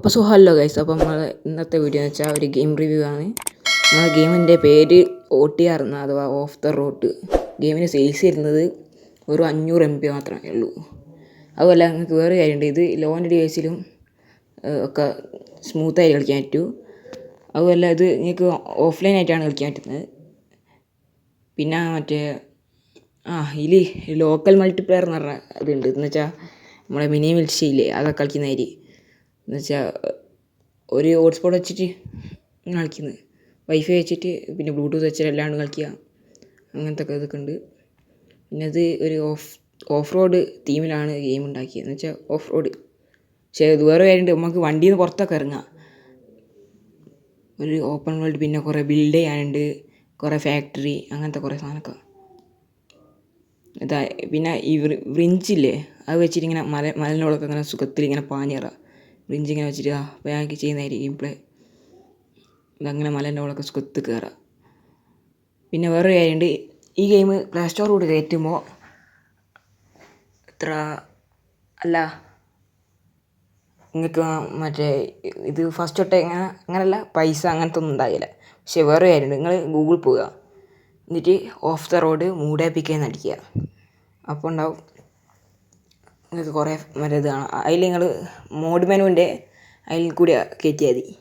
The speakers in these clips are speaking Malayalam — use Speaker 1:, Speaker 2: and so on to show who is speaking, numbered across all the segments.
Speaker 1: അപ്പോൾ സോ ഹലോ ഗൈസ് അപ്പോൾ നമ്മൾ ഇന്നത്തെ വീഡിയോ എന്ന് വെച്ചാൽ ഒരു ഗെയിം റിവ്യൂ ആണ്. നമ്മുടെ ഗെയിമിന്റെ പേര് ഒ ടി ആർ എന്ന അഥവാ ഓഫ് ദ റോഡ് ഗെയിമിന് സെയിൽസ് വരുന്നത് ഒരു അഞ്ഞൂറ് എം പി മാത്രമേ ഉള്ളൂ. അതുപോലെ നിങ്ങൾക്ക് വേറെ കാര്യമുണ്ട്. ഇത് ലോന്റെ ഡിവൈസിലും ഒക്കെ സ്മൂത്തായി കളിക്കാൻ പറ്റൂ. അതുപോലെ ഇത് നിങ്ങൾക്ക് ഓഫ്ലൈൻ ആയിട്ടാണ് കളിക്കാൻ പറ്റുന്നത്. പിന്നെ മറ്റേ ആ ഇതിൽ ലോക്കൽ മൾട്ടിപ്ലെയർ എന്ന് പറഞ്ഞ ഇതുണ്ട്. എന്ന് വെച്ചാൽ നമ്മളെ മിനി മിൽഷയില്ലേ അതൊക്കെ കളിക്കുന്ന മാതിരി എന്ന് വെച്ചാൽ ഒരു ഹോട്ട്സ്പോട്ട് വെച്ചിട്ട് കളിക്കുന്നത്. വൈഫൈ വെച്ചിട്ട് പിന്നെ ബ്ലൂടൂത്ത് വെച്ചിട്ട് അല്ലാണ്ട് കളിക്കുക. അങ്ങനത്തെ ഒക്കെ ഇതൊക്കെ ഉണ്ട്. പിന്നെ അത് ഒരു ഓഫ് ഓഫ് റോഡ് തീമിലാണ് ഗെയിം ഉണ്ടാക്കിയത്. എന്ന് വെച്ചാൽ ഓഫ് റോഡ് പക്ഷേ ഇത് വേറെ കാര്യമുണ്ട്. നമുക്ക് വണ്ടിയിൽ നിന്ന് പുറത്തൊക്കെ ഇറങ്ങാം. ഒരു ഓപ്പൺ വേൾഡ് പിന്നെ കുറേ ബിൽഡ് ചെയ്യാനുണ്ട്. കുറേ ഫാക്ടറി അങ്ങനത്തെ കുറേ സാധനമൊക്കെ. ഇതാ പിന്നെ ഈ വ്രിഞ്ചില്ലേ അത് വെച്ചിട്ട് ഇങ്ങനെ മല മലനോടൊക്കെ ഇങ്ങനെ സുഖത്തിൽ ഇങ്ങനെ പാഞ്ഞേറാം വ്രിഞ്ച് ഇങ്ങനെ വെച്ചിട്ട് ആ ബാങ്ക് ചെയ്യുന്നതായിരിക്കും ഗെയിം ഇതങ്ങനെ മലേന്റെ മുകളൊക്കെ കൊത്ത് കയറുക പിന്നെ വേറൊരു കാര്യമുണ്ട് ഈ ഗെയിം പ്ലേ സ്റ്റോറിലൂടെ കയറ്റുമ്പോൾ എത്ര അല്ല നിങ്ങൾക്ക് മറ്റേ ഇത് ഫസ്റ്റ് തൊട്ടേ ഇങ്ങനെ അങ്ങനെയല്ല പൈസ അങ്ങനത്തെ ഒന്നും ഉണ്ടാകില്ല പക്ഷേ വേറെ കാര്യമുണ്ട് നിങ്ങൾ ഗൂഗിൾ പോവുക. എന്നിട്ട് ഓഫ് ദ റോഡ് മൂഡാപ്പിക്കാൻ അടിക്കുക അപ്പോൾ ഉണ്ടാവും. നിങ്ങൾക്ക് കുറേ മറ്റേ ഇത് കാണാം അതിൽ നിങ്ങൾ മോഡ് മെനുവിന്റെ അതിൽ കൂടി കയറ്റിയാൽ മതി.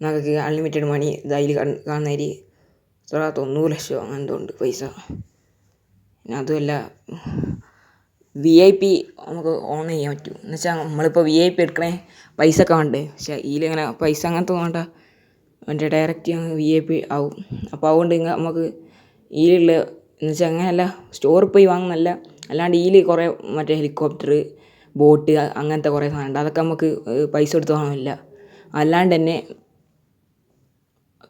Speaker 1: നിങ്ങൾക്ക് അൺലിമിറ്റഡ് മണി ഇത് അതിൽ കാണുന്നതിൽ എത്ര? തൊണ്ണൂറ് ലക്ഷമോ അങ്ങനെ എന്തോ ഉണ്ട് പൈസ. പിന്നെ അതുമല്ല വി ഐ പി നമുക്ക് ഓൺ ചെയ്യാൻ പറ്റും. എന്ന് വെച്ചാൽ നമ്മളിപ്പോൾ വി ഐ പി എടുക്കണേ പൈസ ഒക്കെ വേണ്ടേ? പക്ഷേ ഇതിലിങ്ങനെ പൈസ അങ്ങനത്തെ വേണ്ട. അവന്റെ ഡയറക്റ്റ് വി ഐ പി ആവും. അപ്പോൾ അതുകൊണ്ട് നമുക്ക് ഇതിലുള്ള എന്ന് വെച്ചാൽ അങ്ങനെയല്ല സ്റ്റോറിൽ പോയി വാങ്ങുന്നതല്ല. അല്ലാണ്ട് ഇതിൽ കുറേ മറ്റേ ഹെലികോപ്റ്റർ ബോട്ട് അങ്ങനത്തെ കുറേ സാധനമുണ്ട്. അതൊക്കെ നമുക്ക് പൈസ കൊടുത്ത് വാങ്ങാനില്ല അല്ലാണ്ട് തന്നെ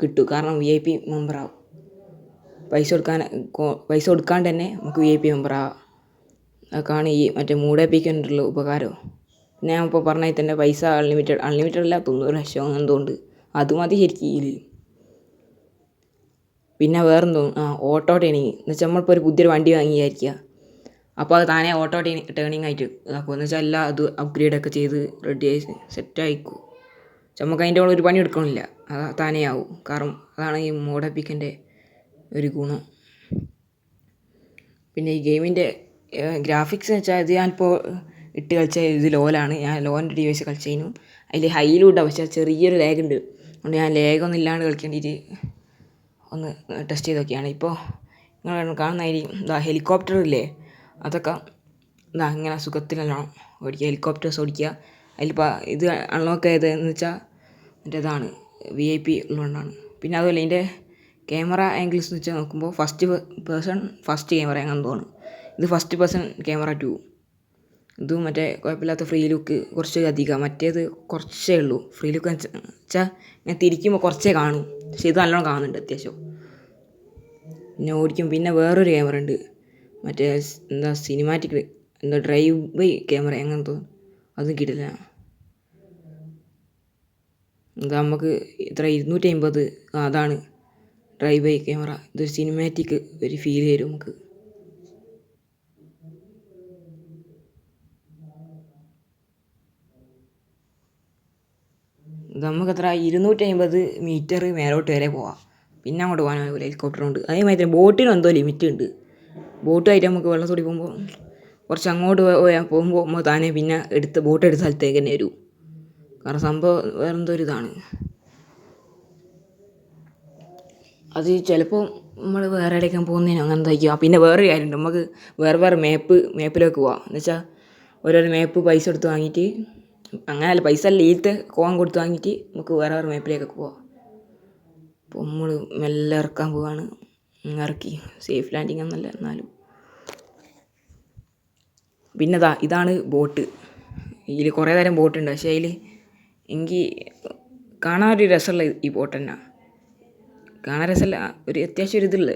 Speaker 1: കിട്ടും. കാരണം വി ഐ പി മെമ്പറാവും പൈസ കൊടുക്കാൻ പൈസ കൊടുക്കാണ്ട് തന്നെ നമുക്ക് വി ഐ പി മെമ്പറാവാം അതൊക്കെയാണ് ഈ മറ്റേ മൂടേപ്പിക്കൊണ്ടുള്ള ഉപകാരം. പിന്നെ ഞാൻ ഇപ്പോൾ പറഞ്ഞതിൽ തന്നെ പൈസ അൺലിമിറ്റഡ് അൺലിമിറ്റഡ് അല്ല തൊണ്ണൂറ് ലക്ഷം എന്തോ ഉണ്ട്. അത് മതി ശരിക്കും പിന്നെ വേറെന്തോ ആ ഓട്ടോ ട്രെയിനിങ് എന്ന് വെച്ചാൽ നമ്മളിപ്പോൾ ഒരു പുതിയൊരു വണ്ടി വാങ്ങി വിചാരിക്കുക അപ്പോൾ അത് താനേ ഓട്ടോ ടേണി ടേണിങ് ആയിട്ട് ഇതാക്കും. എന്ന് വെച്ചാൽ എല്ലാം അത് അപ്ഗ്രേഡ് ഒക്കെ ചെയ്ത് റെഡി ആയി സെറ്റ് പക്ഷെ നമുക്ക് അതിന്റെ ഒരു പണി എടുക്കണില്ല. അത് താനേ ആവും. കാരണം അതാണ് ഈ മോഡപ്പിക്കിന്റെ ഒരു ഗുണം. പിന്നെ ഈ ഗെയിമിന്റെ ഗ്രാഫിക്സ് എന്ന് വെച്ചാൽ ഇത് ഞാനിപ്പോൾ ഇട്ട് കളിച്ച ഇത് ലോലാണ്. ഞാൻ ലോന്റെ ഡിവൈസ് കളിച്ചതിനും അതിൽ ഹൈയിലും പക്ഷേ ചെറിയൊരു ലാഗ് ഉണ്ട്. അതുകൊണ്ട് ഞാൻ ലാഗൊന്നും ഇല്ലാണ്ട് കളിക്കേണ്ടിയിട്ട് ഒന്ന് ടെസ്റ്റ് ചെയ്ത് നോക്കിയാണ്. ഇപ്പോൾ നിങ്ങൾ കാണുന്നതായിരിക്കും ഇതാ ഹെലികോപ്റ്റർ ഇല്ലേ? അതൊക്കെ ഇതാ ഇങ്ങനെ സുഖത്തിൽ നല്ലോണം ഓടിക്കുക ഹെലികോപ്റ്റേഴ്സ് ഓടിക്കുക. അതിലിപ്പോൾ ഇത് അൺലോക്ക് ചെയ്തതെന്ന് വെച്ചാൽ മറ്റേ ഇതാണ് വി ഐ പി ഉള്ളതുകൊണ്ടാണ്. പിന്നെ അതുപോലെ ഇതിന്റെ ക്യാമറ ആംഗിൾസ് എന്ന് വെച്ചാൽ നോക്കുമ്പോൾ ഫസ്റ്റ് പേഴ്സൺ ഫസ്റ്റ് ക്യാമറ അങ്ങനെ തോന്നുന്നു. ഇത് ഫസ്റ്റ് പേഴ്സൺ ക്യാമറ ടു ഇതും മറ്റേ കുഴപ്പമില്ലാത്ത ഫ്രീ ലുക്ക് കുറച്ച് അധികം. മറ്റേത് കുറച്ചേ ഉള്ളൂ. ഫ്രീ ലുക്ക് വെച്ചാൽ ഞാൻ തിരിക്കുമ്പോൾ കുറച്ചേ കാണും. പക്ഷേ ഇത് നല്ലോണം കാണുന്നുണ്ട് അത്യാവശ്യം. പിന്നെ ഓടിക്കും പിന്നെ വേറൊരു ക്യാമറ ഉണ്ട്. മറ്റേ എന്താ സിനിമാറ്റിക് എന്താ ഡ്രൈവ് ബൈ ക്യാമറ അങ്ങനത്തെ അതും കിട്ടില്ല. എന്താ നമുക്ക് ഇത്ര ഇരുന്നൂറ്റി അമ്പത് അതാണ് ഡ്രൈവ് ബൈ ക്യാമറ ഇതൊരു സിനിമാറ്റിക് ഒരു ഫീൽ തരും നമുക്ക് നമുക്കത്ര ഇരുന്നൂറ്റി അമ്പത് മീറ്റർ മേലോട്ട് വരെ പോവാം. പിന്നെ അങ്ങോട്ട് പോകാനാവില്ല ഹെലികോപ്റ്റർ കൊണ്ട് അതേമാതിരി ബോട്ടിനും എന്തോ ലിമിറ്റ് ഉണ്ട്. ബോട്ടുമായിട്ട് നമുക്ക് വെള്ളം വെള്ളത്തോടി പോകുമ്പോൾ കുറച്ച് അങ്ങോട്ട് പോകുമ്പോൾ താനെ പിന്നെ എടുത്ത് ബോട്ട് എടുത്ത സ്ഥലത്തേക്ക് തന്നെ വരൂ. കാരണം സംഭവം വേറെ എന്തോ ഒരു ഇതാണ് അത് ചിലപ്പോൾ നമ്മൾ വേറെ എവിടേക്കാൻ പോകുന്നതിനോ അങ്ങനെ എന്തായിരിക്കും പിന്നെ വേറൊരു കാര്യമുണ്ട്. നമുക്ക് വേറെ വേറെ മാപ്പ് മാപ്പിലേക്ക് പോവാം. എന്ന് വെച്ചാൽ ഓരോരോ മാപ്പ് പൈസ കൊടുത്ത് വാങ്ങിയിട്ട് അങ്ങനെയല്ല പൈസ അല്ല ഈത്ത് കോൺ കൊടുത്ത് വാങ്ങിയിട്ട് നമുക്ക് വേറെ വേറെ മാപ്പിലേക്കൊക്കെ പോവാം. അപ്പോൾ നമ്മൾ മെല്ലെ ഇറക്കാൻ പോവാണ്. ഇറക്കി. സേഫ് ലാൻഡിങ് എന്നല്ല എന്നാലും. പിന്നെ ഇതാ ഇതാണ് ബോട്ട് ഇതിൽ കുറേ തരം ബോട്ടുണ്ട് പക്ഷേ അതിൽ എനിക്ക് കാണാൻ ഒരു രസമുള്ള ഈ ബോട്ട് തന്നെ. കാണാൻ രസമല്ല ഒരു അത്യാവശ്യം ഒരു ഇതുള്ള.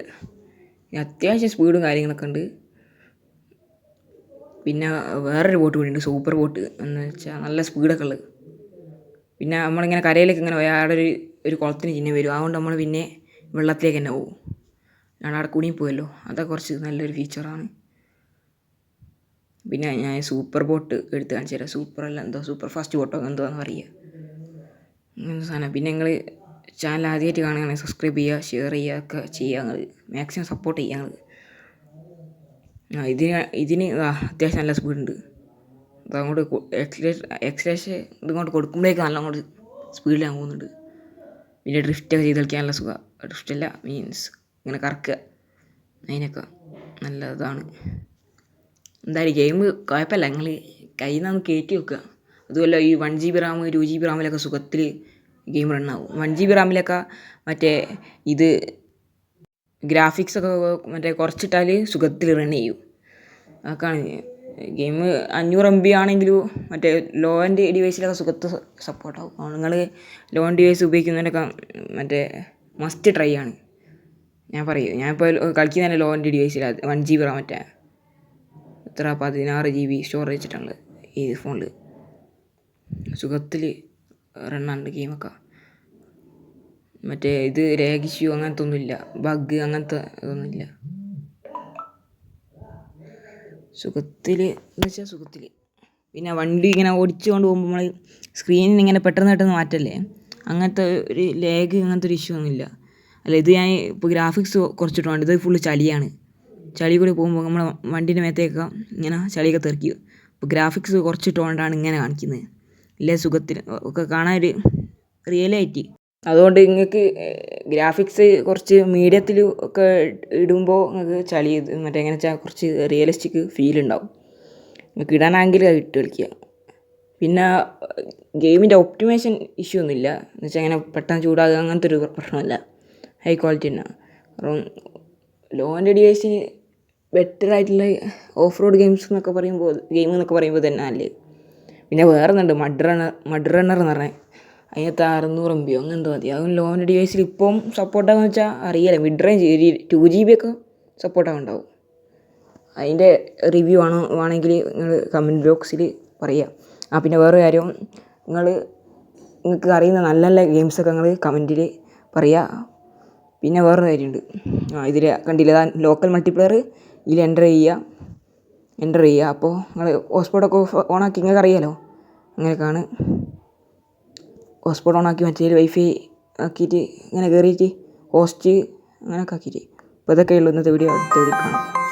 Speaker 1: അത്യാവശ്യം സ്പീഡും കാര്യങ്ങളൊക്കെ ഉണ്ട്. പിന്നെ വേറൊരു ബോട്ട് കൂടി ഉണ്ട് സൂപ്പർ ബോട്ട് എന്ന് വെച്ചാൽ നല്ല സ്പീഡൊക്കെ ഉള്ളത്. പിന്നെ നമ്മളിങ്ങനെ കരയിലേക്ക് ഇങ്ങനെ ഒരു ഒരു കുളത്തിന് ചിഹ്നം വരും. അതുകൊണ്ട് നമ്മൾ പിന്നെ വെള്ളത്തിലേക്ക് തന്നെ പോകും. ഞാൻ അവിടെ പോയല്ലോ. അതൊക്കെ കുറച്ച് നല്ലൊരു ഫീച്ചറാണ് പിന്നെ ഞാൻ സൂപ്പർ ബോട്ട് എടുത്ത് കാണിച്ചു തരാം. സൂപ്പർ അല്ല എന്തോ സൂപ്പർ ഫാസ്റ്റ് ബോട്ടോ എന്തോന്ന് പറയുക അങ്ങനത്തെ സാധനം. പിന്നെ നിങ്ങൾ ചാനൽ ആദ്യമായിട്ട് കാണുകയാണെങ്കിൽ സബ്സ്ക്രൈബ് ചെയ്യുക ഷെയർ ചെയ്യുക ഒക്കെ ചെയ്യുക നിങ്ങൾ മാക്സിമം സപ്പോർട്ട് ചെയ്യുക ഞങ്ങൾ ആ ഇതിന് ഇതിന് അത്യാവശ്യം നല്ല സ്പീഡുണ്ട് അതങ്ങോട്ട് എക്സലേഷൻ ഇതിങ്ങോട്ട് കൊടുക്കുമ്പോഴേക്ക് നല്ല അങ്ങോട്ട് സ്പീഡിലാകുന്നുണ്ട് പിന്നെ ഡ്രിഫ്റ്റൊക്കെ ചെയ്ത് കളിക്കാൻ നല്ല സുഖം. ഡ്രിഫ്റ്റല്ല മീൻസ് ഇങ്ങനെ കറക്കുക. അതിനൊക്കെ നല്ലതാണ്. എന്തായാലും ഗെയിം കുഴപ്പമില്ല. നിങ്ങൾ കയ്യിൽ നിന്ന് കയറ്റി വെക്കുക. അതുമല്ല ഈ one G B RAM two G B റാമിലൊക്കെ സുഖത്തിൽ ഗെയിം റണ്ണാവും വൺ ജി ബി റാമിലൊക്കെ മറ്റേ ഇത് ഗ്രാഫിക്സൊക്കെ മറ്റേ കുറച്ചിട്ടാൽ സുഖത്തിൽ റൺ ചെയ്യും. അതൊക്കെയാണ്. ഗെയിം അഞ്ഞൂറ് എം ബി ആണെങ്കിലും മറ്റേ ലോ ആൻഡ് ഡിവൈസിലൊക്കെ സുഖത്ത് സപ്പോർട്ടാവും നിങ്ങൾ ലോ ആൻഡ് ഡിവൈസ് ഉപയോഗിക്കുന്നതിനൊക്കെ മറ്റേ മസ്റ്റ് ട്രൈ ആണ്. ഞാൻ പറയും ഞാൻ ഇപ്പോൾ കളിക്കുന്നതന്നെ ലോ എന്റെ ഡിവൈസിലാണ് വൺ ജി ബി റാം മറ്റേ. എത്ര പതിനാറ് ജി ബി സ്റ്റോറേജ് വെച്ചിട്ടുണ്ട് ഈ ഫോണിൽ. സുഖത്തിൽ റണ്ണാണ്ട് ഗെയിമൊക്കെ. മറ്റേ ഇത് ഇഷ്യൂ അങ്ങനത്തെ ഒന്നുമില്ല ബഗ് അങ്ങനത്തെ ഇതൊന്നുമില്ല സുഖത്തിൽ എന്ന് വെച്ചാൽ സുഖത്തിൽ പിന്നെ വണ്ടി ഇങ്ങനെ ഓടിച്ചു കൊണ്ട് പോകുമ്പോൾ നമ്മൾ സ്ക്രീനിൽ ഇങ്ങനെ പെട്ടെന്ന് പെട്ടെന്ന് മാറ്റല്ലേ? അങ്ങനത്തെ ഒരു ലാഗ് അങ്ങനത്തെ ഒരു ഇഷ്യൂ ഒന്നുമില്ല അല്ല ഇത് ഞാൻ ഇപ്പോൾ ഗ്രാഫിക്സ് കുറച്ചിട്ടുണ്ട് ഇത് ഫുള്ള് ചളിയാണ്. ചളി കൂടി പോകുമ്പോൾ നമ്മൾ വണ്ടീന്റെ മേത്തേക്ക് ഇങ്ങനെ ചളിയൊക്കെ തെറിക്കും. അപ്പോൾ ഗ്രാഫിക്സ് കുറച്ചിട്ടുകൊണ്ടാണ് ഇങ്ങനെ കാണിക്കുന്നത്. ഇല്ലേ സുഖത്തിന്. ഒക്കെ കാണാൻ ഒരു റിയലായിട്ട് അതുകൊണ്ട് നിങ്ങൾക്ക് ഗ്രാഫിക്സ് കുറച്ച് മീഡിയത്തിൽ ഒക്കെ ഇടുമ്പോൾ നിങ്ങൾക്ക് ചളി മറ്റേ എങ്ങനെ വെച്ചാൽ കുറച്ച് റിയലിസ്റ്റിക് ഫീൽ ഉണ്ടാവും. നിങ്ങൾക്ക് ഇടാനാണെങ്കിൽ അത് ഇട്ട് കളിക്കുക. പിന്നെ ഗെയിമിന്റെ ഒപ്റ്റിമേഷൻ ഇഷ്യൂ ഒന്നുമില്ല. എന്ന് വെച്ചാൽ അങ്ങനെ പെട്ടെന്ന് ചൂടാകുക അങ്ങനത്തെ ഒരു പ്രശ്നമല്ല. ഹൈ ക്വാളിറ്റി തന്നെ കാരണം ലോ ആൻഡ് ഡിവൈസിന് ബെറ്റർ ആയിട്ടുള്ള ഓഫ് റോഡ് ഗെയിംസ് എന്നൊക്കെ പറയുമ്പോൾ ഗെയിം എന്നൊക്കെ പറയുമ്പോൾ തന്നെ അല്ലേ? പിന്നെ വേറെ ഒന്നുണ്ട് മഡ് റണ്ണർ മഡ് റണ്ണർ എന്ന് പറഞ്ഞാൽ അതിനകത്ത് അറുന്നൂറ് എം ബിയോ അങ്ങനെ എന്തോ മതി. അതും ആൻഡ് ഡിവൈസിൽ ഇപ്പം സപ്പോർട്ടാകുമെന്ന് വെച്ചാൽ അറിയില്ല. Mid range two G B ഒക്കെ സപ്പോർട്ടാകുന്നുണ്ടാവും അതിന്റെ റിവ്യൂ ആണോ ആണെങ്കിൽ നിങ്ങൾ കമന്റ് ബോക്സിൽ പറയുക ആ പിന്നെ വേറെ കാര്യം നിങ്ങൾ നിങ്ങൾക്ക് അറിയുന്ന നല്ല നല്ല ഗെയിംസൊക്കെ നിങ്ങൾ കമന്റിൽ പറയുക പിന്നെ വേറൊരു കാര്യമുണ്ട്. ആ ഇതിൽ കണ്ടില്ലേ? ദാ ലോക്കൽ മൾട്ടിപ്ലെയർ ഇതിൽ എന്റർ ചെയ്യുക. എന്റർ ചെയ്യുക. അപ്പോൾ നിങ്ങൾ ഹോട്ട്സ്പോട്ടൊക്കെ ഓണാക്കി നിങ്ങൾക്ക് അറിയാലോ? അങ്ങനെയൊക്കെയാണ്. ഹോട്ട്സ്പോട്ട് ഓണാക്കി മറ്റേ വൈഫൈ ആക്കിയിട്ട് ഇങ്ങനെ കയറിയിട്ട് ഹോസ്റ്റ് അങ്ങനെയൊക്കെ ആക്കിയിട്ട്. അപ്പോൾ ഇതൊക്കെയുള്ളൂ ഇന്നത്തെ വീഡിയോ അടുത്ത വീഡിയോ കാണാം.